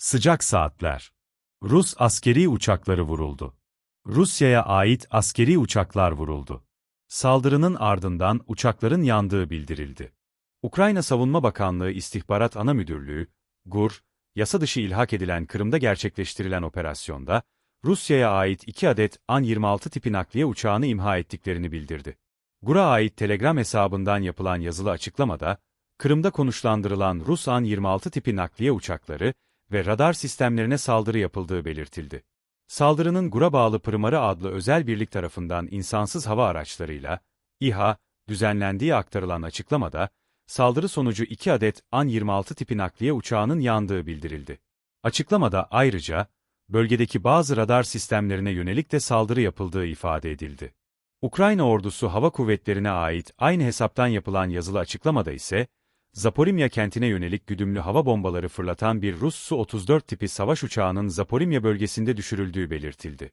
Sıcak saatler. Rus askeri uçakları vuruldu. Rusya'ya ait askeri uçaklar vuruldu. Saldırının ardından uçakların yandığı bildirildi. Ukrayna Savunma Bakanlığı İstihbarat Ana Müdürlüğü, GUR, yasa dışı ilhak edilen Kırım'da gerçekleştirilen operasyonda, Rusya'ya ait 2 adet An-26 tipi nakliye uçağını imha ettiklerini bildirdi. GUR'a ait Telegram hesabından yapılan yazılı açıklamada, Kırım'da konuşlandırılan Rus An-26 tipi nakliye uçakları ve radar sistemlerine saldırı yapıldığı belirtildi. Saldırının GUR'a bağlı Pırmarı adlı özel birlik tarafından insansız hava araçlarıyla, İHA, düzenlendiği aktarılan açıklamada, saldırı sonucu 2 adet An-26 tipi nakliye uçağının yandığı bildirildi. Açıklamada ayrıca, bölgedeki bazı radar sistemlerine yönelik de saldırı yapıldığı ifade edildi. Ukrayna ordusu hava kuvvetlerine ait aynı hesaptan yapılan yazılı açıklamada ise, Zaporimya kentine yönelik güdümlü hava bombaları fırlatan bir Rus Su-34 tipi savaş uçağının Zaporimya bölgesinde düşürüldüğü belirtildi.